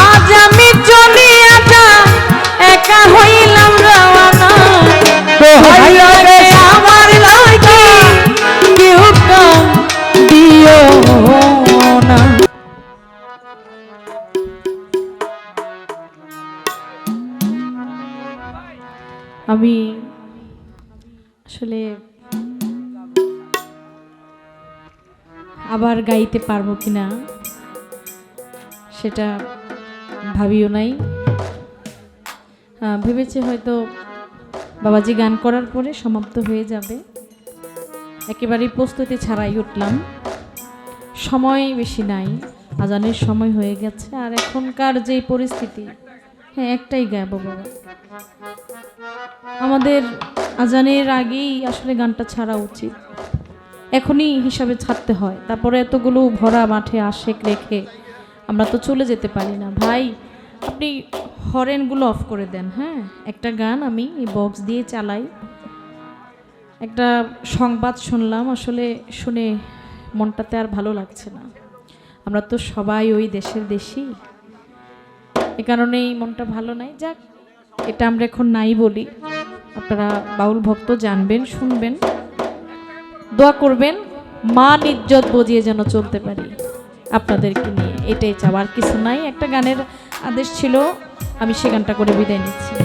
আজ আমি চলিয়া যা একা হইলাম রওনা। দোহাই লাগে আমার লাগে কেউ কাম দিও না। আমি আসলে আবার গাইতে পারব কিনা সেটা ভাবিও নাই। ভেবেছি হয়তো বাবাজি গান করার পরে সমাপ্ত হয়ে যাবে। একেবারেই প্রস্তুতি ছাড়াই উঠলাম। সময় বেশি নাই, আজানের সময় হয়ে গেছে, আর এখনকার যে পরিস্থিতি হ্যাঁ একটাই গাইবো বাবা। আমাদের আজানের আগেই আসলে গানটা ছাড়া উচিত। এখনই হিসাবে ছাড়তে হয়। তারপরে এতগুলো ভরা মাঠে আশেক রেখে আমরা তো চলে যেতে পারি না। ভাই, আপনি হরেনগুলো অফ করে দেন হ্যাঁ? একটা গান আমি এই বক্স দিয়ে চালাই। একটা সংবাদ শুনলাম, আসলে শুনে মনটাতে আর ভালো লাগছে না। আমরা তো সবাই ওই দেশের দেশি। এ কারণেই মনটা ভালো নাই। যাক, এটা আমরা এখন নাই বলি। আপনারা বাউল ভক্ত জানবেন, শুনবেন। দোয়া করবেন, মান ইজ্জত বজিয়ে যেন চলতে পারি আপনাদেরকে নিয়ে। এটাই চাও। আর কিছু নাই, একটা গানের আদেশ ছিল, আমি সে গানটা করে বিদায় নিচ্ছি।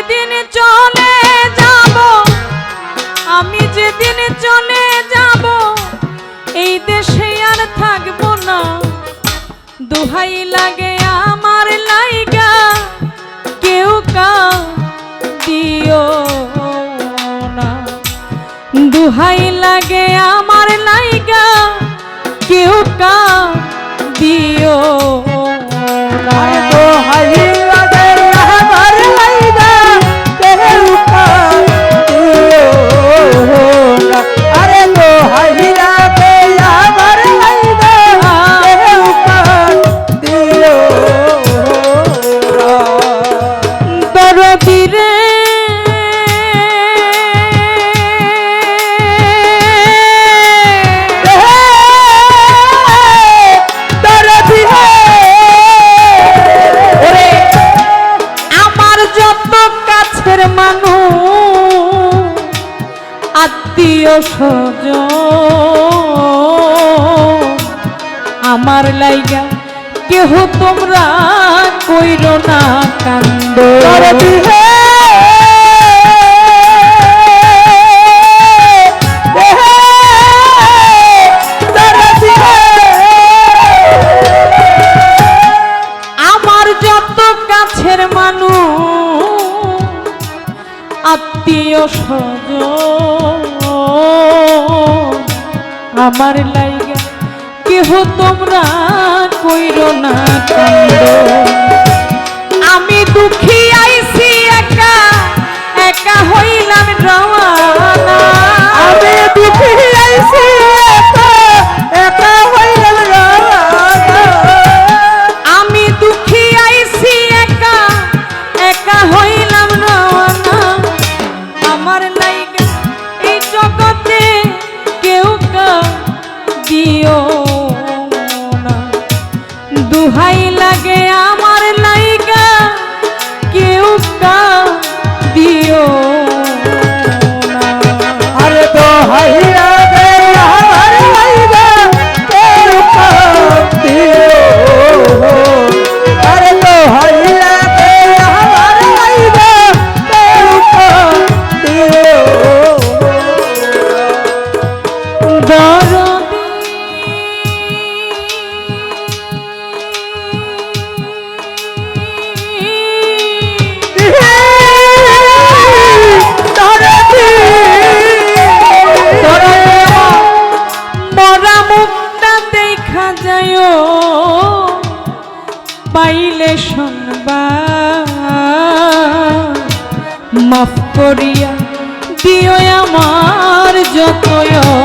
যেদিন চলে যাব, আমি যেদিন চলে যাব, এই দেশে আর থাকব না। দুহাই লাগে আমার লাইগা, কেউ কা দিও না। দুহাই লাগে আমার লাইগা আত্মীয় সজ আমার লাইগা কেহ তোমরা কইর না কান্দ। আমার লাইগা কেহ তোমরা কইর না কান্দ। দিও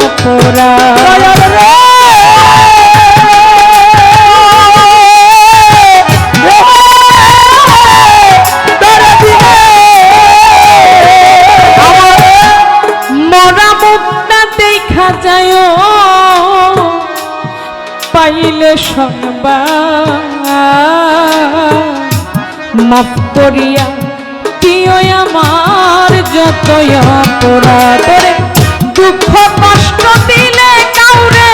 অপরাধ পাইলে সংবাদ। মাফ করিয়া দিও আমার যত অপরাধ। দুঃখ কষ্ট দিলে কাউরে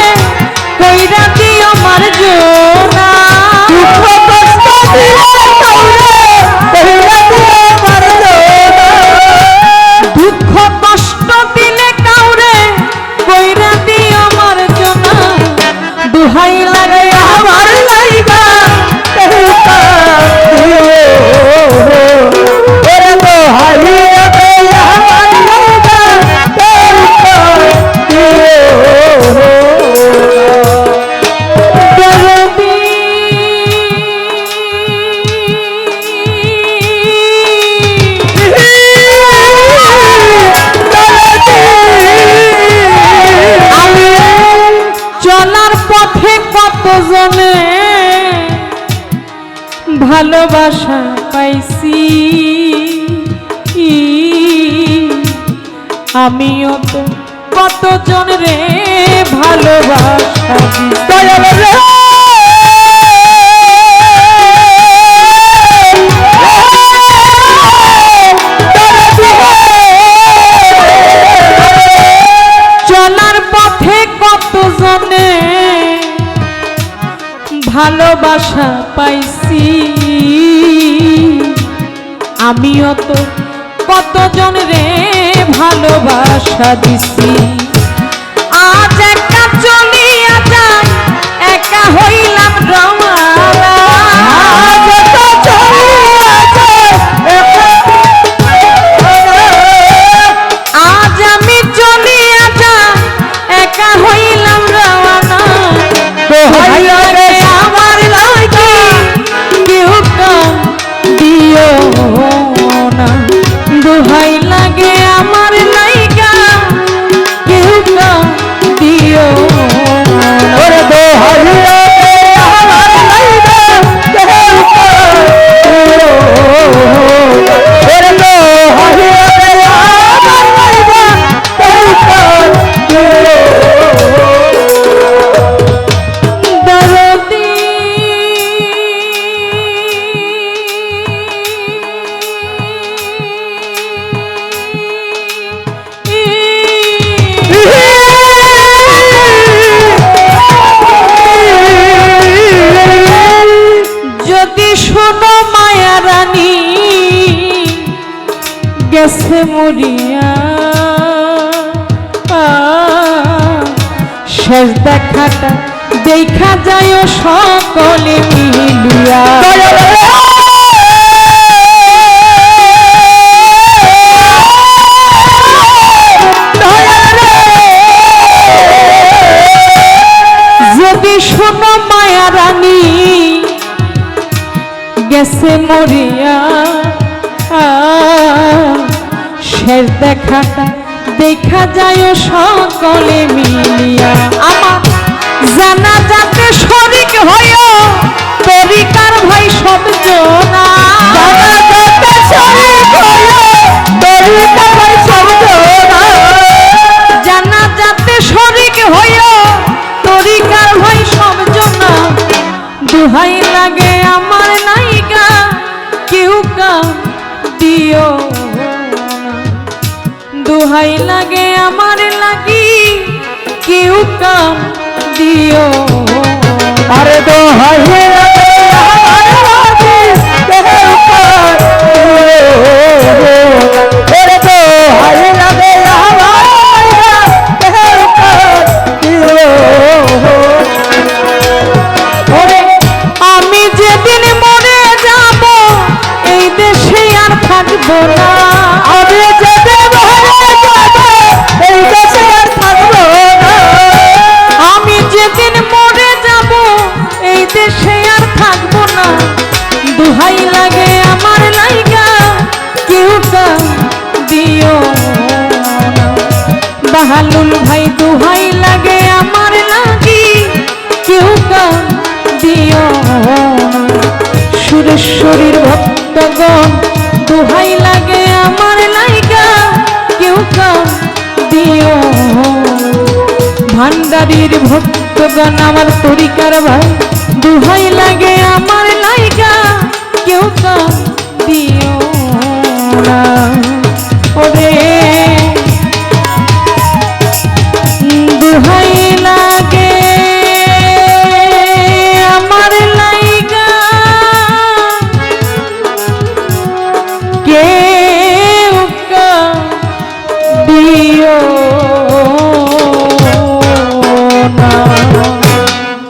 কইরা দিও মার জোনা ভালোবাসা পাইছি। আমিও তো কতজন রে ভালোবাসা ভালোবাসা পাইছি। আমিও তো কতজন রে ভালোবাসা দিছি। গেছে মরিয়া। শেষ দেখাটা দেখা যায় সকলে মিলিয়া। যদি মায়া রানী গেছে মরিয়া। দেখা যায় সকলে মিলে। আমার লাগি কেউ কাম দিও। আরে তো হাই সুরেশ্বরীর ভক্তগণ, দুহাই লাগে আমার লাইকা কেউ কাম দিও। ভান্ডারীর ভক্তগণ, আমার তরিকার ভাই, দুহাই লাগে আমার লাইকা কেউ কাম দিও না।